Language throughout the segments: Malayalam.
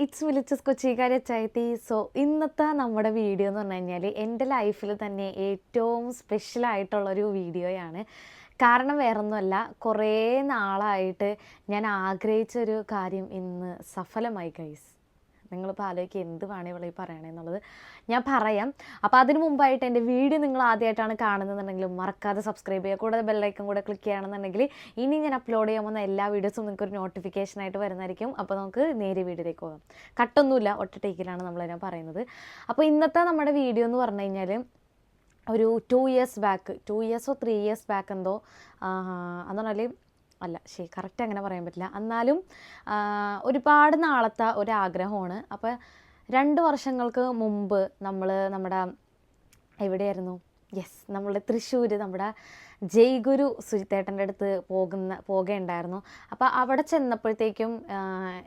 ഇറ്റ്സ് വിളിച്ചസ് കൊച്ചിക്കാരി ചായത്തി സോ ഇന്നത്തെ നമ്മുടെ വീഡിയോ എന്ന് പറഞ്ഞു കഴിഞ്ഞാൽ എന്റെ ലൈഫിൽ തന്നെ ഏറ്റവും സ്പെഷ്യൽ ആയിട്ടുള്ളൊരു വീഡിയോയാണ് കാരണം വേറൊന്നുമല്ല കുറേ നാളായിട്ട് ഞാൻ ആഗ്രഹിച്ചൊരു കാര്യം ഇന്ന് സഫലമായി ഗൈസ് നിങ്ങളിപ്പോൾ ആലോചിക്കുക എന്ത് വേണേ ഇവിടെ പറയണേന്നുള്ളത് ഞാൻ പറയാം. അപ്പോൾ അതിന് മുമ്പായിട്ട് എന്റെ വീഡിയോ നിങ്ങൾ ആദ്യമായിട്ടാണ് കാണുന്നതെന്നുണ്ടെങ്കിൽ മറക്കാതെ സബ്സ്ക്രൈബ് ചെയ്യുക. കൂടാതെ ബെല്ലൈക്കൺ കൂടെ ക്ലിക്ക് ചെയ്യണമെന്നുണ്ടെങ്കിൽ ഇനി ഞാൻ അപ്ലോഡ് ചെയ്യാൻ പോകുന്ന എല്ലാ വീഡിയോസും നിങ്ങൾക്ക് ഒരു നോട്ടിഫിക്കേഷൻ ആയിട്ട് വരുന്നതായിരിക്കും. അപ്പോൾ നമുക്ക് നേരെ വീഡിയോയിലേക്ക് പോകാം. കട്ടൊന്നുമില്ല ഒറ്റ ടേക്കിലാണ് നമ്മളതിനെ പറയുന്നത്. അപ്പോൾ ഇന്നത്തെ നമ്മുടെ വീഡിയോ എന്ന് പറഞ്ഞു കഴിഞ്ഞാൽ ഒരു ടു ഇയേഴ്സ് ബാക്ക് ടു ഇയേഴ്സോ ത്രീ ഇയേഴ്സ് ബാക്ക് എന്തോ എന്ന് പറഞ്ഞാൽ അല്ല ശരി കറക്റ്റ് അങ്ങനെ പറയാൻ പറ്റില്ല. എന്നാലും ഒരുപാട് നാളത്തെ ഒരാഗ്രഹമാണ്. അപ്പോൾ രണ്ട് വർഷങ്ങൾക്ക് മുമ്പ് നമ്മൾ നമ്മുടെ എവിടെയായിരുന്നു? യെസ് നമ്മളുടെ തൃശ്ശൂർ നമ്മുടെ ജയ്ഗുരു സുജിത്തേട്ടന്റെ അടുത്ത് പോകുന്ന പോകുകയുണ്ടായിരുന്നു അപ്പോൾ അവിടെ ചെന്നപ്പോഴത്തേക്കും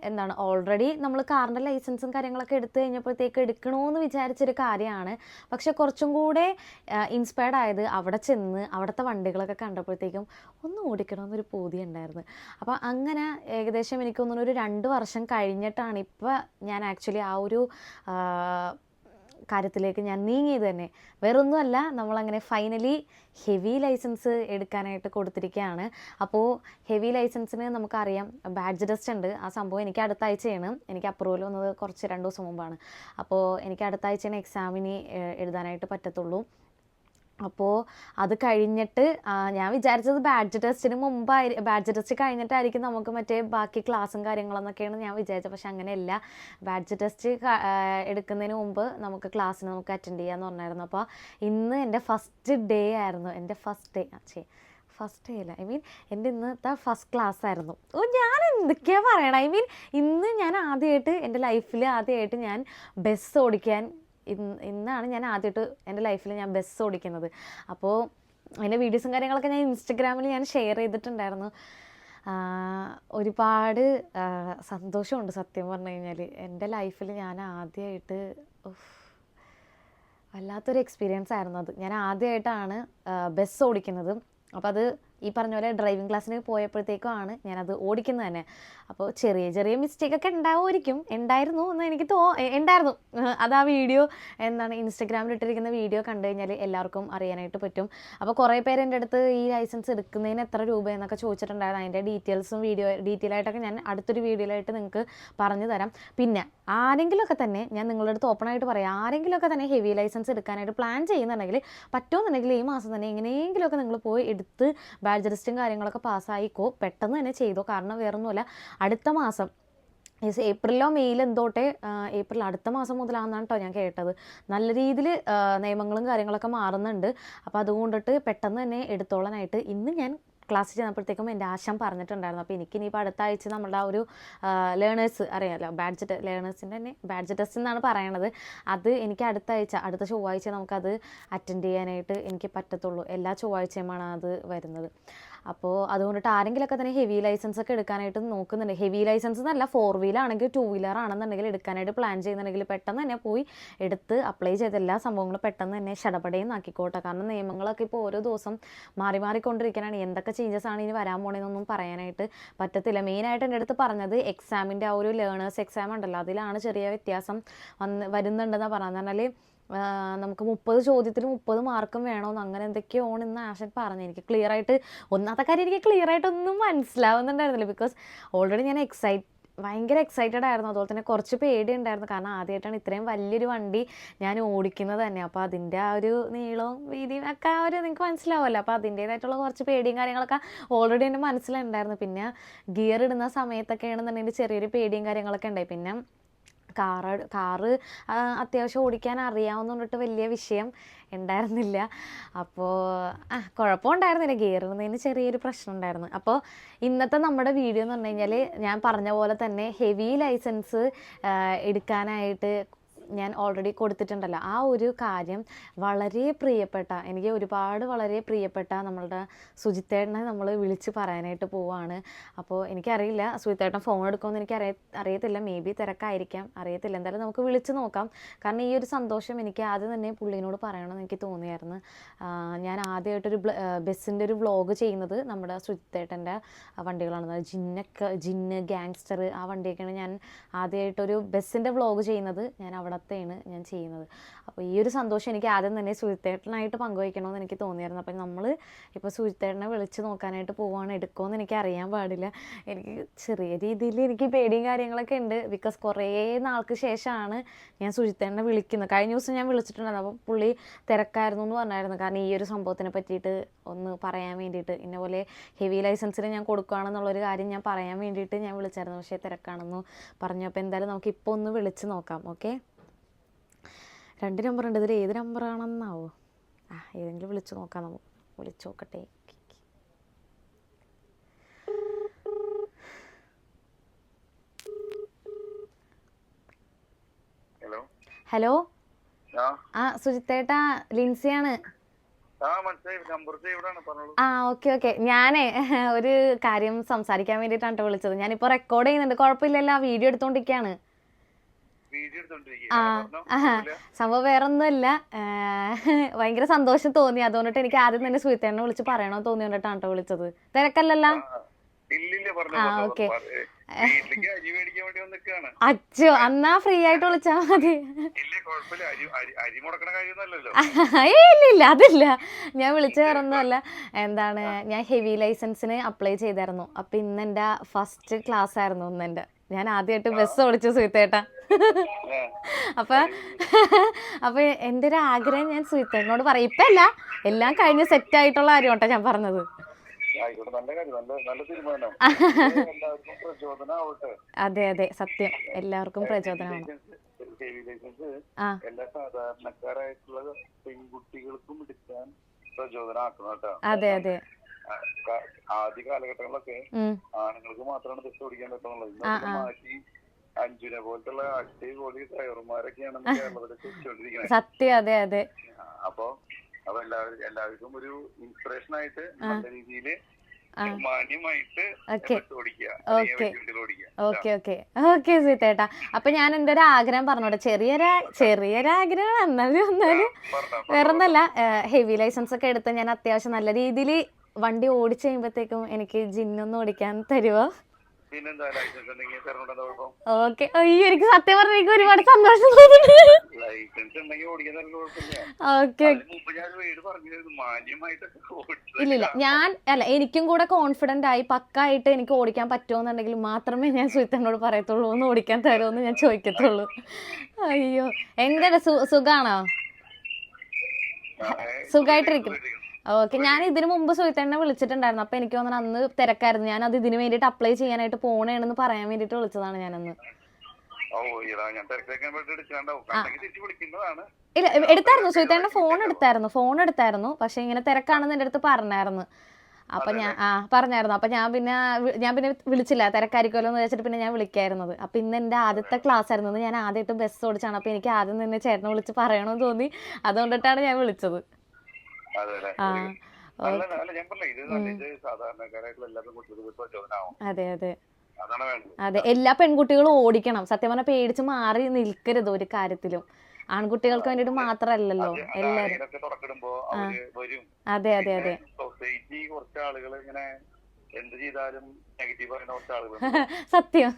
എന്താണ് ഓൾറെഡി നമ്മൾ കാറിന്റെ ലൈസൻസും കാര്യങ്ങളൊക്കെ എടുത്തു കഴിഞ്ഞപ്പോഴത്തേക്ക് എടുക്കണമെന്ന് വിചാരിച്ചൊരു കാര്യമാണ്. പക്ഷെ കുറച്ചും കൂടെ ഇൻസ്പയർഡ് ആയത് അവിടെ ചെന്ന് അവിടുത്തെ വണ്ടികളൊക്കെ കണ്ടപ്പോഴത്തേക്കും ഒന്ന് ഓടിക്കണമെന്നൊരു പൂതി ഉണ്ടായിരുന്നു അപ്പോൾ അങ്ങനെ ഏകദേശം എനിക്ക് തോന്നുന്നു ഒരു രണ്ട് വർഷം കഴിഞ്ഞിട്ടാണ് ഇപ്പോൾ ഞാൻ ആക്ച്വലി ആ ഒരു കാര്യത്തിലേക്ക് ഞാൻ നീങ്ങിയത് തന്നെ. വേറൊന്നുമല്ല നമ്മളങ്ങനെ ഫൈനലി ഹെവി ലൈസൻസ് എടുക്കാനായിട്ട് കൊടുത്തിരിക്കുകയാണ്. അപ്പോൾ ഹെവി ലൈസൻസിന് നമുക്കറിയാം ബാഡ്ജ് ടെസ്റ്റ് ഉണ്ട്. ആ സംഭവം എനിക്ക് അടുത്ത ആഴ്ചയാണ് എനിക്ക് അപ്രൂവൽ വന്നത് കുറച്ച് രണ്ട് ദിവസം മുമ്പാണ്. അപ്പോൾ എനിക്ക് അടുത്ത ആഴ്ചയാണ് എക്സാമിന് എഴുതാനായിട്ട് പറ്റത്തുള്ളൂ. അപ്പോൾ അത് കഴിഞ്ഞിട്ട് ഞാൻ വിചാരിച്ചത് ബാഡ്ജ് ടെസ്റ്റിന് മുമ്പായി ബാഡ്ജ് ടെസ്റ്റ് കഴിഞ്ഞിട്ടായിരിക്കും നമുക്ക് മറ്റേ ബാക്കി ക്ലാസ്സും കാര്യങ്ങളെന്നൊക്കെയാണ് ഞാൻ വിചാരിച്ചത്. പക്ഷെ അങ്ങനെയല്ല. ബാഡ്ജ് ടെസ്റ്റ് എടുക്കുന്നതിന് മുമ്പ് നമുക്ക് ക്ലാസ്സിന് നമുക്ക് അറ്റൻഡ് ചെയ്യാമെന്ന് പറഞ്ഞായിരുന്നു. അപ്പോൾ ഇന്ന് എന്റെ ഫസ്റ്റ് ഡേ ആയിരുന്നു. എന്റെ ഫസ്റ്റ് ഡേ ചേ ഫസ്റ്റ് ഡേ അല്ല. ഐ മീൻ എന്റെ ഇന്നത്തെ ഫസ്റ്റ് ക്ലാസ് ആയിരുന്നു. ഓ ഞാൻ എന്തൊക്കെയാണ് പറയണം? ഐ മീൻ ഇന്ന് ഞാൻ ആദ്യമായിട്ട് എന്റെ ലൈഫിൽ ആദ്യമായിട്ട് ഞാൻ ബസ് ഓടിക്കാൻ ഇന്നാണ് ഞാൻ ആദ്യമായിട്ട് എന്റെ ലൈഫിൽ ഞാൻ ബസ് ഓടിക്കുന്നത്. അപ്പോൾ അതിന്റെ വീഡിയോസും കാര്യങ്ങളൊക്കെ ഞാൻ ഇൻസ്റ്റഗ്രാമിൽ ഞാൻ ഷെയർ ചെയ്തിട്ടുണ്ടായിരുന്നു. ഒരുപാട് സന്തോഷമുണ്ട് സത്യം പറഞ്ഞു കഴിഞ്ഞാൽ. എന്റെ ലൈഫിൽ ഞാൻ ആദ്യമായിട്ട് വല്ലാത്തൊരു എക്സ്പീരിയൻസ് ആയിരുന്നു അത്. ഞാൻ ആദ്യമായിട്ടാണ് ബസ് ഓടിക്കുന്നത്. അപ്പോൾ അത് ഈ പറഞ്ഞ പോലെ ഡ്രൈവിംഗ് ക്ലാസ്സിന് പോയപ്പോഴത്തേക്കുമാണ് ഞാനത് ഓടിക്കുന്നത് തന്നെ. അപ്പോൾ ചെറിയ ചെറിയ മിസ്റ്റേക്ക് ഒക്കെ ഉണ്ടാവുമായിരിക്കും. ഉണ്ടായിരുന്നു എന്ന് എനിക്ക് തോ ഉണ്ടായിരുന്നു. അത് ആ വീഡിയോ എന്താണ് ഇൻസ്റ്റഗ്രാമിൽ ഇട്ടിരിക്കുന്ന വീഡിയോ കണ്ടു കഴിഞ്ഞാൽ എല്ലാവർക്കും അറിയാനായിട്ട് പറ്റും. അപ്പോൾ കുറേ പേര് എന്റെ അടുത്ത് ഈ ലൈസൻസ് എടുക്കുന്നതിന് എത്ര രൂപ എന്നൊക്കെ ചോദിച്ചിട്ടുണ്ടായിരുന്നു. അതിന്റെ ഡീറ്റെയിൽസും വീഡിയോ ഡീറ്റെയിൽ ആയിട്ടൊക്കെ ഞാൻ അടുത്തൊരു വീഡിയോയിലായിട്ട് നിങ്ങൾക്ക് പറഞ്ഞു തരാം. പിന്നെ ആരെങ്കിലുമൊക്കെ തന്നെ ഞാൻ നിങ്ങളുടെ അടുത്ത് ഓപ്പൺ ആയിട്ട് പറയാം. ആരെങ്കിലുമൊക്കെ തന്നെ ഹെവി ലൈസൻസ് എടുക്കാനായിട്ട് പ്ലാൻ ചെയ്യുന്നുണ്ടെങ്കിൽ പറ്റുമെന്നുണ്ടെങ്കിൽ ഈ മാസം തന്നെ എങ്ങനെയെങ്കിലുമൊക്കെ നിങ്ങൾ പോയി എടുത്ത് ബാഡ്ജ് ലിസ്റ്റും കാര്യങ്ങളൊക്കെ പാസ്സായിക്കോ. പെട്ടെന്ന് തന്നെ ചെയ്തോ. കാരണം വേറൊന്നുമല്ല. അടുത്ത മാസം യെസ് ഏപ്രിലോ മെയ്യിലോ എന്തോട്ടെ ഏപ്രിൽ അടുത്ത മാസം മുതലാണെന്നാണ് കേട്ടോ ഞാൻ കേട്ടത്. നല്ല രീതിയിൽ നിയമങ്ങളും കാര്യങ്ങളൊക്കെ മാറുന്നുണ്ട്. അപ്പോൾ അതുകൊണ്ടിട്ട് പെട്ടെന്ന് തന്നെ എടുത്തോളാനായിട്ട് ഇന്ന് ഞാൻ ക്ലാസ്സിൽ ചെന്നപ്പോഴത്തേക്കും എന്റെ ആശം പറഞ്ഞിട്ടുണ്ടായിരുന്നു. അപ്പോൾ എനിക്ക് ഇനിയിപ്പോൾ അടുത്ത ആഴ്ച നമ്മുടെ ആ ഒരു ലേണേഴ്സ് അറിയാമല്ലോ ബാഡ്ജ് ലേണേഴ്സിന്റെ തന്നെ ബാഡ്ജ് ടെസ്റ്റ് എന്നാണ് പറയണത്. അത് എനിക്ക് അടുത്ത ആഴ്ച അടുത്ത ചൊവ്വാഴ്ച നമുക്കത് അറ്റൻഡ് ചെയ്യാനായിട്ട് എനിക്ക് പറ്റത്തുള്ളൂ. എല്ലാ ചൊവ്വാഴ്ചയുമാണ് അത് വരുന്നത്. അപ്പോൾ അതുകൊണ്ടിട്ട് ആരെങ്കിലുമൊക്കെ തന്നെ ഹെവി ലൈസൻസ് ഒക്കെ എടുക്കാനായിട്ട് നോക്കുന്നുണ്ട്. ഹെവി ലൈസൻസ് എന്നല്ല ഫോർ വീലർ ആണെങ്കിൽ ടു വീലർ ആണെന്നുണ്ടെങ്കിൽ എടുക്കാനായിട്ട് പ്ലാൻ ചെയ്യുന്നുണ്ടെങ്കിൽ പെട്ടെന്ന് തന്നെ പോയി എടുത്ത് അപ്ലൈ ചെയ്ത എല്ലാ സംഭവങ്ങളും പെട്ടെന്ന് തന്നെ ഷടപടയും ആക്കിക്കോട്ടെ കാരണം നിയമങ്ങളൊക്കെ ഇപ്പോൾ ഓരോ ദിവസം മാറി മാറിക്കൊണ്ടിരിക്കാനാണ് എന്തൊക്കെ ചേഞ്ചസ് ആണ് ഇനി വരാൻ പോണേന്നൊന്നും പറയാനായിട്ട് പറ്റത്തില്ല. മെയിനായിട്ട് എന്റെ അടുത്ത് പറഞ്ഞത് എക്സാമിന്റെ ആ ഒരു ലേണേഴ്സ് എക്സാം ഉണ്ടല്ലോ അതിലാണ് ചെറിയ വ്യത്യാസം വന്ന് വരുന്നുണ്ടെന്നാണ് പറഞ്ഞാൽ നമുക്ക് മുപ്പത് ചോദ്യത്തിന് മുപ്പത് മാർക്കും വേണമെന്ന് അങ്ങനെ എന്തൊക്കെയോ എന്ന് ആശൻ പറഞ്ഞു എനിക്ക് ക്ലിയർ ആയിട്ട് ഒന്നാമത്തെ കാര്യം എനിക്ക് ക്ലിയർ ആയിട്ടൊന്നും മനസ്സിലാവുന്നുണ്ടായിരുന്നില്ല ബിക്കോസ് ഓൾറെഡി ഞാൻ എക്സൈറ്റ് ഭയങ്കര എക്സൈറ്റഡ് ആയിരുന്നു. അതുപോലെ തന്നെ കുറച്ച് പേടി ഉണ്ടായിരുന്നു കാരണം ആദ്യമായിട്ടാണ് ഇത്രയും വലിയൊരു വണ്ടി ഞാൻ ഓടിക്കുന്നത് തന്നെ. അപ്പോൾ അതിന്റെ ആ ഒരു നീളവും വീതിയും ഒക്കെ ആ ഒരു നിങ്ങൾക്ക് മനസ്സിലാവുമല്ലോ. അപ്പോൾ അതിന്റേതായിട്ടുള്ള കുറച്ച് പേടിയും കാര്യങ്ങളൊക്കെ ഓൾറെഡി എന്റെ മനസ്സിലുണ്ടായിരുന്നു. പിന്നെ ഗിയർ ഇടുന്ന സമയത്തൊക്കെ ആണെന്നുണ്ടെങ്കിൽ ചെറിയൊരു പേടിയും കാര്യങ്ങളൊക്കെ ഉണ്ടായി. പിന്നെ കാറ് കാറ് അത്യാവശ്യം ഓടിക്കാൻ അറിയാവുന്നതുകൊണ്ടിട്ട് വലിയ വിഷയം ഉണ്ടായിരുന്നില്ല. അപ്പോൾ ആ കുഴപ്പമുണ്ടായിരുന്നില്ല. ഗിയർ ഇടുന്നതിന് ചെറിയൊരു പ്രശ്നം ഉണ്ടായിരുന്നു അപ്പോൾ ഇന്നത്തെ നമ്മുടെ വീഡിയോ എന്ന് പറഞ്ഞു കഴിഞ്ഞാൽ ഞാൻ പറഞ്ഞ പോലെ തന്നെ ഹെവി ലൈസൻസ് എടുക്കാനായിട്ട് ഞാൻ ഓൾറെഡി കൊടുത്തിട്ടുണ്ടല്ലോ. ആ ഒരു കാര്യം വളരെ പ്രിയപ്പെട്ട എനിക്ക് ഒരുപാട് വളരെ പ്രിയപ്പെട്ട നമ്മളുടെ സുജിത്തേട്ടനെ നമ്മൾ വിളിച്ച് പറയാനായിട്ട് പോവാണ്. അപ്പോൾ എനിക്കറിയില്ല സുജിത്തേട്ടൻ ഫോൺ എടുക്കുമെന്ന് എനിക്ക് അറിയ അറിയത്തില്ല. മേ ബി തിരക്കായിരിക്കാം. അറിയത്തില്ല. എന്തായാലും നമുക്ക് വിളിച്ച് നോക്കാം. കാരണം ഈ ഒരു സന്തോഷം എനിക്ക് ആദ്യം തന്നെ പുള്ളീനോട് പറയണമെന്ന് എനിക്ക് തോന്നിയായിരുന്നു. ഞാൻ ആദ്യമായിട്ടൊരു ബസ്സിന്റെ ഒരു വ്ളോഗ് ചെയ്യുന്നത് നമ്മുടെ സുജിത്തേട്ടന്റെ വണ്ടികളാണ്. ജിന്ന ജിന്ന് ഗാങ്സ്റ്റർ ആ വണ്ടിയൊക്കെയാണ് ഞാൻ ആദ്യമായിട്ടൊരു ബസ്സിന്റെ വ്ളോഗ് ചെയ്യുന്നത്. ഞാൻ അവിടത്തെയാണ് ഞാൻ ചെയ്യുന്നത്. അപ്പോൾ ഈ ഒരു സന്തോഷം എനിക്ക് ആദ്യം തന്നെ സുജിത്തേട്ടനായിട്ട് പങ്കുവയ്ക്കണമെന്ന് എനിക്ക് തോന്നിയായിരുന്നു. അപ്പം നമ്മൾ ഇപ്പോൾ സുജിത്തേട്ടനെ വിളിച്ച് നോക്കാനായിട്ട് പോവാണ്. എടുക്കുമെന്ന് എനിക്ക് അറിയാൻ പാടില്ല. എനിക്ക് ചെറിയ രീതിയിൽ എനിക്ക് പേടിയും കാര്യങ്ങളൊക്കെ ഉണ്ട്. ബിക്കോസ് കുറേ നാൾക്ക് ശേഷമാണ് ഞാൻ സുജിത്തേട്ടനെ വിളിക്കുന്നത്. കഴിഞ്ഞ ദിവസം ഞാൻ വിളിച്ചിട്ടുണ്ടായിരുന്നു. അപ്പോൾ പുള്ളി തിരക്കായിരുന്നു എന്ന് പറഞ്ഞായിരുന്നു. കാരണം ഈ ഒരു സംഭവത്തിനെ പറ്റിയിട്ട് ഒന്ന് പറയാൻ വേണ്ടിയിട്ട്. ഇന്ന പോലെ ഹെവി ലൈസൻസിന് ഞാൻ കൊടുക്കുകയാണെന്നുള്ളൊരു കാര്യം ഞാൻ പറയാൻ വേണ്ടിയിട്ട് ഞാൻ വിളിച്ചായിരുന്നു. പക്ഷേ തിരക്കാണെന്ന് പറഞ്ഞു. അപ്പോൾ എന്തായാലും നമുക്ക് ഇപ്പോൾ ഒന്ന് വിളിച്ച് നോക്കാം. ഓക്കെ രണ്ട് നമ്പർ ഉണ്ട്. ഇതിൽ ഏത് നമ്പറാണെന്നാവോ ആ ഏതെങ്കിലും വിളിച്ച് നോക്കാം നമുക്ക്. വിളിച്ച് നോക്കട്ടെ. ഹലോ ഹലോ ആ. സുജിത്തേട്ടാ ലിൻസിയാണ്. ആ ഓക്കെ ഓക്കെ ഞാനേ ഒരു കാര്യം സംസാരിക്കാൻ വേണ്ടിയിട്ടാണ് ട്ടോ വിളിച്ചത്. ഞാനിപ്പോ റെക്കോർഡ് ചെയ്യുന്നുണ്ട്. കുഴപ്പമില്ലല്ലോ. വീഡിയോ എടുത്തോണ്ടിരിക്കുകയാണ് വീഡിയോ ആ എടുത്തോണ്ടിരിക്കുക ആഹാ. സംഭവം വേറെ ഒന്നുമല്ല ഭയങ്കര സന്തോഷം തോന്നി. അതുകൊണ്ടിട്ട് എനിക്ക് ആദ്യം തന്നെ സുഹിത്തേനെ വിളിച്ച് പറയണോ തോന്നിയോണ്ടിട്ടാണ് കേട്ടോ വിളിച്ചത്. തിരക്കല്ലല്ലോ? ആ. ഓക്കെ. അച്ഛോ എന്നാ ഫ്രീ ആയിട്ട് വിളിച്ചാ മതി. ഇല്ല അതില്ല. ഞാൻ വിളിച്ച വേറൊന്നുമല്ല. എന്താണ് ഞാൻ ഹെവി ലൈസൻസിന് അപ്ലൈ ചെയ്തായിരുന്നു. അപ്പൊ ഇന്ന് എന്റെ ഫസ്റ്റ് ക്ലാസ് ആയിരുന്നു ഇന്ന് എന്റെ. ഞാൻ ആദ്യമായിട്ട് ബസ് ഓടിച്ചു സുഹൃത്തേട്ടാ. അപ്പൊ അപ്പൊ എന്റെ ഒരു ആഗ്രഹം ഞാൻ സുഹിത്തേട്ടനോട് പറയും. ഇപ്പൊ അല്ല എല്ലാം കഴിഞ്ഞ് സെറ്റ് ആയിട്ടുള്ള കാര്യം കേട്ടോ ഞാൻ പറഞ്ഞത് അതെ അതെ സത്യം. എല്ലാവർക്കും പ്രചോദനമാണ്. എല്ലാ സാധാരണക്കാരായിട്ടുള്ള പെൺകുട്ടികൾക്കും എടുക്കാൻ പ്രചോദനമാക്കണം കേട്ടോ. അതെ അതെ. ആദ്യ കാലഘട്ടങ്ങളിലൊക്കെ ആണുങ്ങൾക്ക് മാത്രമാണ് ബസ് ഓടിക്കാൻ പറ്റുന്നുള്ളത്. മാറ്റി അഞ്ജുനെ പോലത്തുള്ള അടിപൊളി ഡ്രൈവർമാരൊക്കെയാണ് കേരളത്തിൽ വെച്ചുകൊണ്ടിരിക്കുന്നത് സത്യം അതെ അതെ. അപ്പൊ അപ്പൊ എല്ലാവരും എല്ലാവർക്കും ഒരു ഇൻസ്പിറേഷൻ ആയിട്ട് നല്ല രീതിയിൽ. മാന്യമായിട്ട് ഓക്കെ. ഓക്കെ. ഓക്കെ സീതേട്ടാ. അപ്പൊ ഞാൻ എന്റെ ഒരു ആഗ്രഹം പറഞ്ഞോട്ടെ. ചെറിയൊരു ചെറിയൊരു ആഗ്രഹം എന്നാലും എന്നാലും വേറെ വേറൊന്നല്ല. ഹെവി ലൈസൻസ് ഒക്കെ എടുത്ത് ഞാൻ അത്യാവശ്യം നല്ല രീതിയിൽ വണ്ടി ഓടിച്ചു കഴിയുമ്പോഴത്തേക്കും എനിക്ക് ജിന്നൊന്നും ഓടിക്കാൻ തരുമോ കുഴപ്പം? ഓക്കെ. അയ്യോ എനിക്ക് സത്യം പറഞ്ഞ എനിക്ക് ഒരുപാട് സന്തോഷം ഓക്കെ ഇല്ലില്ല ഞാൻ അല്ല എനിക്കും കൂടെ കോൺഫിഡന്റ് ആയി പക്കായിട്ട് എനിക്ക് ഓടിക്കാൻ പറ്റുമെന്നുണ്ടെങ്കിൽ മാത്രമേ ഞാൻ സുഹിത്തനോട് പറയത്തുള്ളൂ ഒന്ന് ഓടിക്കാൻ തരുമെന്ന് ഞാൻ ചോദിക്കത്തുള്ളൂ. അയ്യോ എങ്ങനെ സുഖാണോ? സുഖായിട്ടിരിക്കുന്നു. ഓക്കെ ഞാൻ ഇതിനു മുമ്പ് സുഹൃത്തേനെ വിളിച്ചിട്ടുണ്ടായിരുന്നു. അപ്പൊ എനിക്ക് തോന്നുന്നു അന്ന് തിരക്കായിരുന്നു. ഞാൻ അത് ഇതിനു വേണ്ടിയിട്ട് അപ്ലൈ ചെയ്യാനായിട്ട് പോണേണെന്ന് പറയാൻ വേണ്ടിയിട്ട് വിളിച്ചതാണ് ഞാനന്ന്. ഇല്ല എടുത്തായിരുന്നു. സുഹൃത്തേന്റെ ഫോൺ എടുത്തായിരുന്നു. ഫോൺ എടുത്തായിരുന്നു. പക്ഷെ ഇങ്ങനെ തിരക്കാണെന്ന് എന്റെ അടുത്ത് പറഞ്ഞായിരുന്നു. അപ്പൊ ഞാൻ ആ പറഞ്ഞായിരുന്നു. അപ്പൊ ഞാൻ പിന്നെ ഞാൻ പിന്നെ വിളിച്ചില്ല. തിരക്കായിരിക്കുമല്ലോ എന്ന് വെച്ചിട്ട് പിന്നെ ഞാൻ വിളിക്കായിരുന്നത് അപ്പൊ ഇന്ന് എന്റെ ആദ്യത്തെ ക്ലാസ് ആയിരുന്നു. ഞാൻ ആദ്യമായിട്ട് ബസ് ഓടിച്ചാണ്. അപ്പൊ എനിക്ക് ആദ്യം തന്നെ ചേട്ടനെ വിളിച്ച് പറയണമെന്ന് തോന്നി. അതുകൊണ്ടിട്ടാണ് ഞാൻ വിളിച്ചത്. ആ അതെ അതെ. അതെ എല്ലാ പെൺകുട്ടികളും ഓടിക്കണം. സത്യം പറഞ്ഞാൽ പേടിച്ച് മാറി നിൽക്കരുത് ഒരു കാര്യത്തിലും. ആൺകുട്ടികൾക്ക് വേണ്ടിട്ട് അത്. എല്ലാരും. അതെ അതെ അതെ. എന്ത് ചെയ്താലും നെഗറ്റീവ് സത്യം.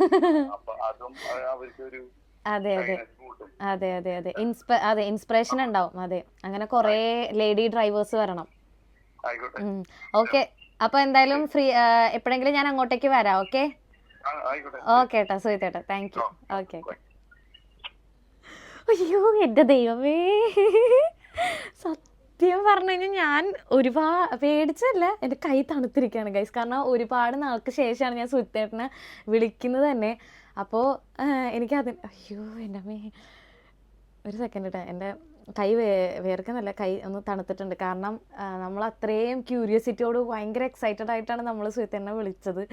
അപ്പൊ അതും അവർക്ക് ഒരു അതെ അതെ. അതെ അതെ അതെ. ഇൻസ്പ അതെ ഇൻസ്പിറേഷൻ ഉണ്ടാവും. അതെ. അങ്ങനെ കുറേ ലേഡി ഡ്രൈവേഴ്സ് വരണം. ഓക്കെ. അപ്പൊ എന്തായാലും ഫ്രീ എപ്പോഴെങ്കിലും ഞാൻ അങ്ങോട്ടേക്ക് വരാം. ഓക്കെ? ഓക്കെ ഏട്ടാ. സുഹിതേട്ടാ താങ്ക് യു ഓക്കെ. ഓക്കെ അയ്യോ എന്റെ ദൈവമേ. സത്യം പറഞ്ഞു കഴിഞ്ഞാൽ ഞാൻ ഒരുപാട് പേടിച്ചല്ല എന്റെ കൈ തണുത്തിരിക്കുകയാണ് ഗൈസ് കാരണം ഒരുപാട് നാൾക്ക് ശേഷമാണ് ഞാൻ സുഹിത്തേട്ടനെ വിളിക്കുന്നത് തന്നെ. അപ്പോൾ എനിക്കത് അയ്യോ എന്റെ അമ്മേ. ഒരു സെക്കൻഡ് കേട്ടോ എന്റെ കൈ വേ വേർക്കുന്നല്ല കൈ ഒന്ന് തണുത്തിട്ടുണ്ട്. കാരണം നമ്മൾ അത്രയും ക്യൂരിയോസിറ്റിയോട് ഭയങ്കര എക്സൈറ്റഡ് ആയിട്ടാണ് നമ്മൾ സുഹൃത്തിനെ വിളിച്ചത്.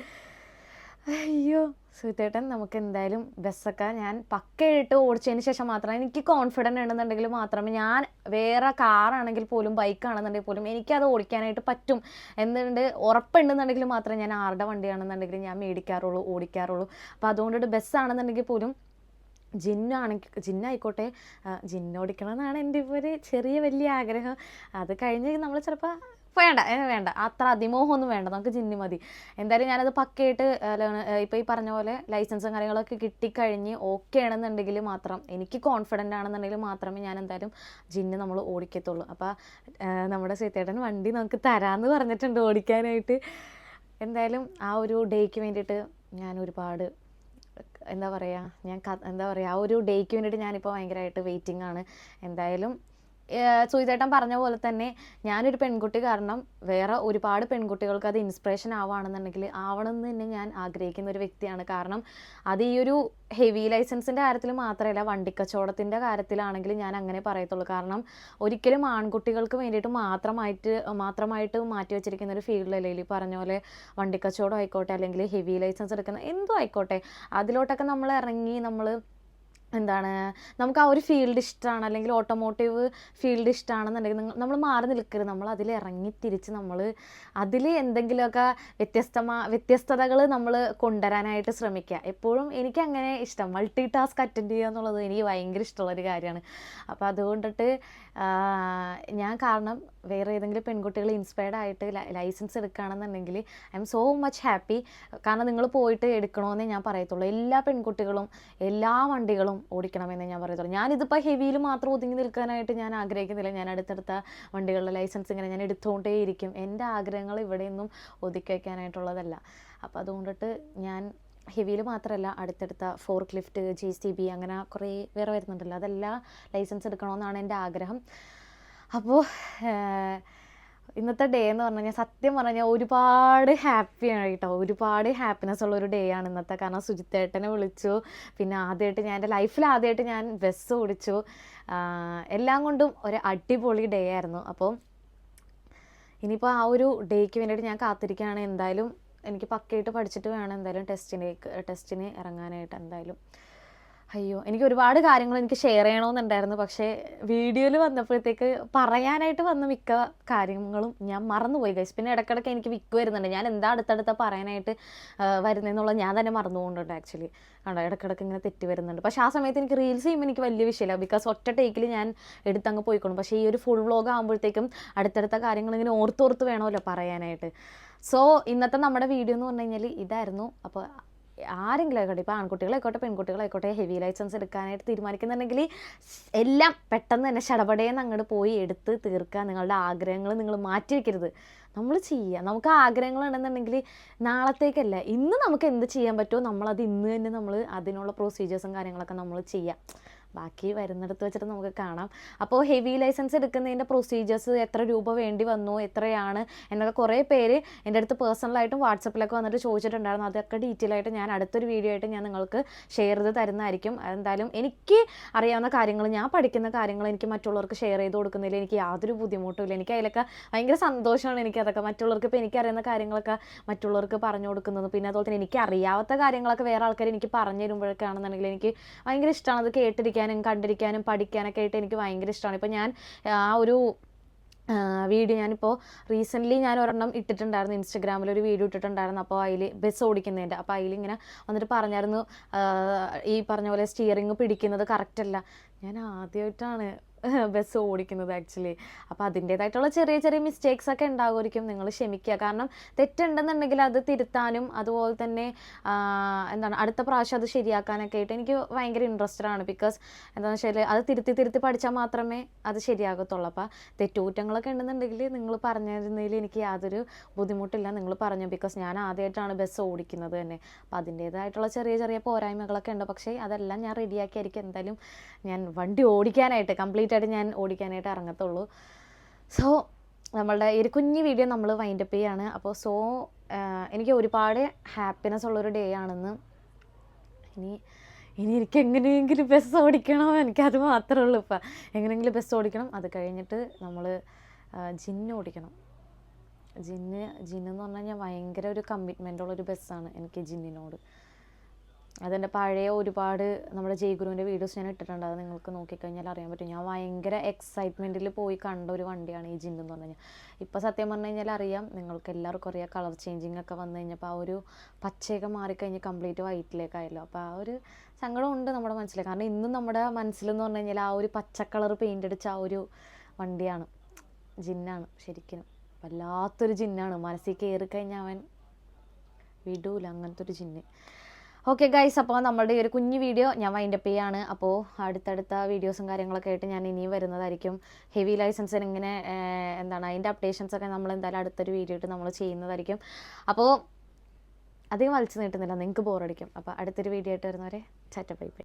അയ്യോ. സുഹിത്തേട്ടൻ നമുക്ക് എന്തായാലും ബസ്സൊക്കെ ഞാൻ പക്കയിട്ട് ഓടിച്ചതിന് ശേഷം മാത്രമേ എനിക്ക് കോൺഫിഡന്റ് ഉണ്ടെന്നുണ്ടെങ്കിൽ മാത്രമേ ഞാൻ വേറെ കാറാണെങ്കിൽ പോലും ബൈക്കാണെന്നുണ്ടെങ്കിൽ പോലും എനിക്കത് ഓടിക്കാനായിട്ട് പറ്റും എന്നുണ്ട് ഉറപ്പുണ്ടെന്നുണ്ടെങ്കിൽ മാത്രമേ ഞാൻ ആരുടെ വണ്ടിയാണെന്നുണ്ടെങ്കിൽ ഞാൻ മേടിക്കാറുള്ളൂ ഓടിക്കാറുള്ളൂ. അപ്പോൾ അതുകൊണ്ടിട്ട് ബസ്സാണെന്നുണ്ടെങ്കിൽ പോലും ജിന്നാണെങ്കിൽ ജിന്നായിക്കോട്ടെ ജിന്നോടിക്കണം എന്നാണ് എന്റെ ഇപ്പോൾ ഒരു ചെറിയ വലിയ ആഗ്രഹം. അത് കഴിഞ്ഞ് നമ്മൾ ചിലപ്പോൾ വേണ്ട വേണ്ട. അത്ര അതിമോഹം ഒന്നും വേണ്ട. നമുക്ക് ജിന്നി മതി. എന്തായാലും ഞാനത് പക്കയായിട്ട് ഇപ്പോൾ ഈ പറഞ്ഞ പോലെ ലൈസൻസും കാര്യങ്ങളൊക്കെ കിട്ടിക്കഴിഞ്ഞ് ഓക്കെ ആണെന്നുണ്ടെങ്കിൽ മാത്രം എനിക്ക് കോൺഫിഡന്റ് ആണെന്നുണ്ടെങ്കിൽ മാത്രമേ ഞാൻ എന്തായാലും ജിന്ന് നമ്മൾ ഓടിക്കത്തുള്ളൂ. അപ്പോൾ നമ്മുടെ സീത്തേട്ടൻ വണ്ടി നമുക്ക് തരാമെന്ന് പറഞ്ഞിട്ടുണ്ട് ഓടിക്കാനായിട്ട്. എന്തായാലും ആ ഒരു ഡേക്ക് വേണ്ടിയിട്ട് ഞാൻ ഒരുപാട് എന്താ പറയുക ഞാൻ എന്താ പറയുക ആ ഒരു ഡേക്ക് വേണ്ടിയിട്ട് ഞാനിപ്പോൾ ഭയങ്കരമായിട്ട് വെയിറ്റിംഗ് ആണ്. എന്തായാലും സുഹിതേട്ടൻ പറഞ്ഞ പോലെ തന്നെ ഞാനൊരു പെൺകുട്ടി കാരണം വേറെ ഒരുപാട് പെൺകുട്ടികൾക്ക് അത് ഇൻസ്പിറേഷൻ ആവുകയാണെന്നുണ്ടെങ്കിൽ ആവണം എന്ന് തന്നെ ഞാൻ ആഗ്രഹിക്കുന്ന ഒരു വ്യക്തിയാണ്. കാരണം അത് ഈ ഒരു ഹെവി ലൈസൻസിന്റെ കാര്യത്തിൽ മാത്രമല്ല വണ്ടിക്കച്ചവടത്തിന്റെ കാര്യത്തിലാണെങ്കിൽ ഞാൻ അങ്ങനെ പറയത്തുള്ളൂ. കാരണം ഒരിക്കലും ആൺകുട്ടികൾക്ക് വേണ്ടിയിട്ട് മാത്രമായിട്ട് മാത്രമായിട്ട് മാറ്റി വെച്ചിരിക്കുന്ന ഒരു ഫീൽഡല്ലേ ഈ പറഞ്ഞ പോലെ വണ്ടിക്കച്ചവടം ആയിക്കോട്ടെ അല്ലെങ്കിൽ ഹെവി ലൈസൻസ് എടുക്കുന്ന എന്തോ ആയിക്കോട്ടെ അതിലോട്ടൊക്കെ നമ്മൾ ഇറങ്ങി നമ്മൾ എന്താണ് നമുക്ക് ആ ഒരു ഫീൽഡ് ഇഷ്ടമാണ് അല്ലെങ്കിൽ ഓട്ടോമോട്ടീവ് ഫീൽഡ് ഇഷ്ടമാണെന്നുണ്ടെങ്കിൽ നമ്മൾ മാറി നിൽക്കരുത്. നമ്മൾ അതിൽ ഇറങ്ങി തിരിച്ച് നമ്മൾ അതിൽ എന്തെങ്കിലുമൊക്കെ വ്യത്യസ്തമാ വ്യത്യസ്തതകൾ നമ്മൾ കൊണ്ടുവരാനായിട്ട് ശ്രമിക്കുക. എപ്പോഴും എനിക്ക് അങ്ങനെ ഇഷ്ടം. മൾട്ടി ടാസ്ക് അറ്റൻഡ് ചെയ്യുക എന്നുള്ളത് എനിക്ക് ഭയങ്കര ഇഷ്ടമുള്ളൊരു കാര്യമാണ്. അപ്പോൾ അതുകൊണ്ടിട്ട് ഞാൻ കാരണം വേറെ ഏതെങ്കിലും പെൺകുട്ടികൾ ഇൻസ്പയർഡ് ആയിട്ട് ലൈസൻസ് എടുക്കുകയാണെന്നുണ്ടെങ്കിൽ I am so much happy കാരണം നിങ്ങൾ പോയിട്ട് എടുക്കണമെന്നേ ഞാൻ പറയത്തുള്ളൂ. എല്ലാ പെൺകുട്ടികളും എല്ലാ വണ്ടികളും ഓടിക്കണമെന്നേ ഞാൻ പറയത്തുള്ളൂ. ഞാനിതിപ്പോൾ ഹെവിയിൽ മാത്രം ഒതുങ്ങി നിൽക്കാനായിട്ട് ഞാൻ ആഗ്രഹിക്കുന്നില്ല. ഞാൻ അടുത്തടുത്ത വണ്ടികളുടെ ലൈസൻസ് ഇങ്ങനെ ഞാൻ എടുത്തുകൊണ്ടേ ഇരിക്കും എന്റെ ആഗ്രഹങ്ങൾ ഇവിടെയൊന്നും ഒതുക്കി വയ്ക്കാനായിട്ടുള്ളതല്ല അപ്പോൾ അതുകൊണ്ടിട്ട് ഞാൻ ഹെവിയിൽ മാത്രമല്ല അടുത്തടുത്ത fork lift J C B അങ്ങനെ കുറേ വേറെ വരുന്നുണ്ടല്ലോ. അതെല്ലാം ലൈസൻസ് എടുക്കണമെന്നാണ് എന്റെ ആഗ്രഹം. അപ്പോൾ ഇന്നത്തെ ഡേ എന്ന് പറഞ്ഞു കഴിഞ്ഞാൽ സത്യം പറഞ്ഞാൽ ഒരുപാട് ഹാപ്പിയാണ് കേട്ടോ. ഒരുപാട് ഹാപ്പിനെസ് ഉള്ള ഒരു ഡേ ആണ് ഇന്നത്തെ. കാരണം സുജിത്തേട്ടനെ വിളിച്ചു. പിന്നെ ആദ്യമായിട്ട് ഞാൻ എന്റെ ലൈഫിൽ ആദ്യമായിട്ട് ഞാൻ ബസ് ഓടിച്ചു. എല്ലാം കൊണ്ടും ഒരു അടിപൊളി ഡേ ആയിരുന്നു. അപ്പോൾ ഇനിയിപ്പോൾ ആ ഒരു ഡേക്ക് വേണ്ടിയിട്ട് ഞാൻ കാത്തിരിക്കുകയാണ്. എന്തായാലും എനിക്ക് പക്കയായിട്ട് പഠിച്ചിട്ട് വേണം എന്തായാലും ടെസ്റ്റിനേക്ക് ടെസ്റ്റിന് ഇറങ്ങാനായിട്ട് എന്തായാലും. അയ്യോ എനിക്ക് ഒരുപാട് കാര്യങ്ങൾ എനിക്ക് ഷെയർ ചെയ്യണമെന്നുണ്ടായിരുന്നു. പക്ഷേ വീഡിയോയിൽ വന്നപ്പോഴത്തേക്ക് പറയാനായിട്ട് വന്ന മിക്ക കാര്യങ്ങളും ഞാൻ മറന്നുപോയി ഗൈസ് പിന്നെ ഇടയ്ക്കിടയ്ക്ക് എനിക്ക് വിക്ക് വരുന്നുണ്ട്. ഞാൻ എന്താ അടുത്തടുത്ത പറയാനായിട്ട് വരുന്നതെന്നുള്ളത് ഞാൻ തന്നെ മറന്നുകൊണ്ടുണ്ട് ആക്ച്വലി കണ്ടോ ഇടയ്ക്കിടയ്ക്ക് ഇങ്ങനെ തെറ്റി വരുന്നുണ്ട്. പക്ഷേ ആ സമയത്ത് എനിക്ക് റീൽസ് ചെയ്യുമ്പോൾ എനിക്ക് വലിയ വിഷയമില്ല. ബിക്കോസ് ഒറ്റ ടേക്കിൽ ഞാൻ എടുത്തങ്ങ് പോയിക്കോളും. പക്ഷേ ഈ ഒരു ഫുൾ വ്ളോഗ് ആകുമ്പോഴത്തേക്കും അടുത്തടുത്ത കാര്യങ്ങൾ ഇങ്ങനെ ഓർത്തോർത്ത് വേണമല്ലോ പറയാനായിട്ട്. സോ ഇന്നത്തെ നമ്മുടെ വീഡിയോ എന്ന് പറഞ്ഞു കഴിഞ്ഞാൽ ഇതായിരുന്നു. അപ്പോൾ ആരെങ്കിലും ആയിക്കോട്ടെ ഇപ്പോൾ ആൺകുട്ടികളായിക്കോട്ടെ പെൺകുട്ടികളായിക്കോട്ടെ ഹെവി ലൈസൻസ് എടുക്കാനായിട്ട് തീരുമാനിക്കുന്നുണ്ടെങ്കിൽ എല്ലാം പെട്ടെന്ന് തന്നെ ശടപടയെന്ന് അങ്ങോട്ട് പോയി എടുത്ത് തീർക്കുക നിങ്ങളുടെ ആഗ്രഹങ്ങൾ നിങ്ങൾ മാറ്റി വയ്ക്കരുത് നമ്മൾ ചെയ്യുക നമുക്ക് ആഗ്രഹങ്ങൾ ഉണ്ടെന്നുണ്ടെങ്കിൽ നാളത്തേക്കല്ല ഇന്ന് നമുക്ക് എന്ത് ചെയ്യാൻ പറ്റുമോ നമ്മളത് ഇന്ന് തന്നെ നമ്മൾ അതിനുള്ള പ്രൊസീജിയേഴ്സും കാര്യങ്ങളൊക്കെ നമ്മൾ ചെയ്യുക ബാക്കി വരുന്നിടത്ത് വെച്ചിട്ട് നമുക്ക് കാണാം. അപ്പോൾ ഹെവി ലൈസൻസ് എടുക്കുന്നതിന്റെ പ്രൊസീജിയേഴ്സ് എത്ര രൂപ വേണ്ടി വന്നു എത്രയാണ് എന്നൊക്കെ കുറേ പേര് എന്റെ അടുത്ത് പേഴ്സണലായിട്ടും വാട്സപ്പിലൊക്കെ വന്നിട്ട് ചോദിച്ചിട്ടുണ്ടായിരുന്നു. അതൊക്കെ ഡീറ്റെയിൽ ആയിട്ട് ഞാൻ അടുത്തൊരു വീഡിയോ ആയിട്ട് ഞാൻ നിങ്ങൾക്ക് ഷെയർ ചെയ്ത് തരുന്നതായിരിക്കും. എന്തായാലും എനിക്ക് അറിയാവുന്ന കാര്യങ്ങൾ ഞാൻ പഠിക്കുന്ന കാര്യങ്ങൾ എനിക്ക് മറ്റുള്ളവർക്ക് ഷെയർ ചെയ്ത് കൊടുക്കുന്നതിൽ എനിക്ക് യാതൊരു ബുദ്ധിമുട്ടും ഇല്ല. എനിക്ക് അതിലൊക്കെ ഭയങ്കര സന്തോഷമാണ് എനിക്ക് അതൊക്കെ. മറ്റുള്ളവർക്ക് ഇപ്പോൾ എനിക്കറിയുന്ന കാര്യങ്ങളൊക്കെ മറ്റുള്ളവർക്ക് പറഞ്ഞു കൊടുക്കുന്നത്. പിന്നെ അതുപോലെ തന്നെ എനിക്ക് അറിയാത്ത കാര്യങ്ങളൊക്കെ വേറെ ആൾക്കാർ എനിക്ക് പറഞ്ഞു തരുമ്പോഴൊക്കെ ആണെന്നുണ്ടെങ്കിൽ എനിക്ക് ഭയങ്കര ഇഷ്ടമാണ്. അത് കേട്ടിരിക്കാനും കണ്ടിരിക്കാനും പഠിക്കാനൊക്കെ ആയിട്ട് എനിക്ക് ഭയങ്കര ഇഷ്ടമാണ് ഇപ്പോൾ ഞാൻ ആ ഒരു വീഡിയോ ഞാനിപ്പോൾ റീസെന്റ്ലി ഞാൻ ഒരെണ്ണം ഇട്ടിട്ടുണ്ടായിരുന്നു. ഇൻസ്റ്റഗ്രാമിൽ ഒരു വീഡിയോ ഇട്ടിട്ടുണ്ടായിരുന്നു. അപ്പോൾ അതിൽ ബസ് ഓടിക്കുന്നതിന്റെ അപ്പോൾ അതിലിങ്ങനെ വന്നിട്ട് പറഞ്ഞായിരുന്നു ഈ പറഞ്ഞ പോലെ സ്റ്റിയറിങ് പിടിക്കുന്നത് കറക്റ്റ് അല്ല. ഞാൻ ആദ്യമായിട്ടാണ് ബസ് ഓടിക്കുന്നത് ആക്ച്വലി അപ്പോൾ അതിന്റേതായിട്ടുള്ള ചെറിയ ചെറിയ മിസ്റ്റേക്സ് ഒക്കെ ഉണ്ടാകുമായിരിക്കും. നിങ്ങൾ ക്ഷമിക്കുക. കാരണം തെറ്റുണ്ടെന്നുണ്ടെങ്കിൽ അത് തിരുത്താനും അതുപോലെ തന്നെ എന്താണ് അടുത്ത പ്രാവശ്യം അത് ശരിയാക്കാനൊക്കെ ആയിട്ട് എനിക്ക് ഭയങ്കര ഇൻട്രസ്റ്റഡ് ആണ്. ബിക്കോസ് എന്താണെന്ന് വെച്ചാൽ അത് തിരുത്തി തിരുത്തി പഠിച്ചാൽ മാത്രമേ അത് ശരിയാകത്തുള്ളൂ. അപ്പോൾ തെറ്റുകുറ്റങ്ങളൊക്കെ ഉണ്ടെന്നുണ്ടെങ്കിൽ നിങ്ങൾ പറഞ്ഞിരുന്നതിൽ എനിക്ക് യാതൊരു ബുദ്ധിമുട്ടില്ല നിങ്ങൾ പറഞ്ഞു. ബിക്കോസ് ഞാൻ ആദ്യമായിട്ടാണ് ബസ് ഓടിക്കുന്നത് തന്നെ. അപ്പോൾ അതിന്റേതായിട്ടുള്ള ചെറിയ ചെറിയ പോരായ്മകളൊക്കെ ഉണ്ട്. പക്ഷേ അതെല്ലാം ഞാൻ റെഡിയാക്കിയായിരിക്കും എന്തായാലും ഞാൻ വണ്ടി ഓടിക്കാനായിട്ട് കംപ്ലീറ്റ് ആയിട്ട് ഞാൻ ഓടിക്കാനായിട്ട് ഇറങ്ങത്തുള്ളൂ. സോ നമ്മളുടെ ഈ ഒരു കുഞ്ഞു വീഡിയോ നമ്മൾ വൈൻഡപ്പ് ചെയ്യാണ്. അപ്പോൾ സോ എനിക്ക് ഒരുപാട് ഹാപ്പിനെസ് ഉള്ളൊരു ഡേ ആണെന്ന് ഇനി ഇനി എനിക്ക് എങ്ങനെയെങ്കിലും ബസ് ഓടിക്കണം എനിക്കത് മാത്രമേ ഉള്ളൂ. ഇപ്പം എങ്ങനെയെങ്കിലും ബസ് ഓടിക്കണം. അത് കഴിഞ്ഞിട്ട് നമ്മൾ ജിന്ന് ഓടിക്കണം. ജിന്ന് ജിന്ന് എന്ന് പറഞ്ഞാൽ ഞാൻ ഭയങ്കര ഒരു കമ്മിറ്റ്മെന്റ് ഉള്ളൊരു ബസ്സാണ് എനിക്ക് ജിന്നിനോട് അതെന്റെ പഴയ ഒരുപാട് നമ്മുടെ ജയഗുരുവിന്റെ വീഡിയോസ് ഞാൻ ഇട്ടിട്ടുണ്ട്. അത് നിങ്ങൾക്ക് നോക്കിക്കഴിഞ്ഞാൽ അറിയാൻ പറ്റും. ഞാൻ ഭയങ്കര എക്സൈറ്റ്മെന്റിൽ പോയി കണ്ട ഒരു വണ്ടിയാണ് ഈ ജിന്ന് എന്ന് പറഞ്ഞു കഴിഞ്ഞാൽ ഇപ്പോൾ സത്യം പറഞ്ഞു കഴിഞ്ഞാൽ അറിയാം നിങ്ങൾക്ക് എല്ലാവർക്കും അറിയാം കളർ ചേഞ്ചിങ് ഒക്കെ വന്നു കഴിഞ്ഞപ്പോൾ ആ ഒരു പച്ചയൊക്കെ മാറിക്കഴിഞ്ഞ് കംപ്ലീറ്റ് വൈറ്റിലേക്കായല്ലോ അപ്പോൾ ആ ഒരു സങ്കടമുണ്ട് നമ്മുടെ മനസ്സിൽ. കാരണം ഇന്നും നമ്മുടെ മനസ്സിലെന്ന് പറഞ്ഞു കഴിഞ്ഞാൽ ആ ഒരു പച്ച കളർ പെയിന്റ് അടിച്ച ആ ഒരു വണ്ടിയാണ്. ജിന്നാണ് ശരിക്കും. വല്ലാത്തൊരു ജിന്നാണ്. മനസ്സിൽ കയറി കഴിഞ്ഞാൽ അവൻ വിടൂല അങ്ങനത്തെ ഒരു ജിന്ന്. ഓക്കെ ഗൈസ് അപ്പോൾ നമ്മുടെ ഈ ഒരു കുഞ്ഞു വീഡിയോ ഞാൻ വൈൻഡ് അപ്പ് ചെയ്യാണ്. അപ്പോൾ അടുത്തടുത്ത വീഡിയോസും കാര്യങ്ങളൊക്കെ ആയിട്ട് ഞാൻ ഇനിയും വരുന്നതായിരിക്കും. ഹെവി ലൈസൻസിന് ഇങ്ങനെ എന്താണ് അതിന്റെ അപ്ഡേഷൻസ് ഒക്കെ നമ്മൾ എന്തായാലും അടുത്തൊരു വീഡിയോ ഇട്ട് നമ്മൾ ചെയ്യുന്നതായിരിക്കും. അപ്പോൾ അധികം വലിച്ചു നീട്ടുന്നില്ല നിങ്ങൾക്ക് ബോറടിക്കും അപ്പോൾ അടുത്തൊരു വീഡിയോ ആയിട്ട് വരുന്നവരെ ചാറ്റ ബൈ ബൈ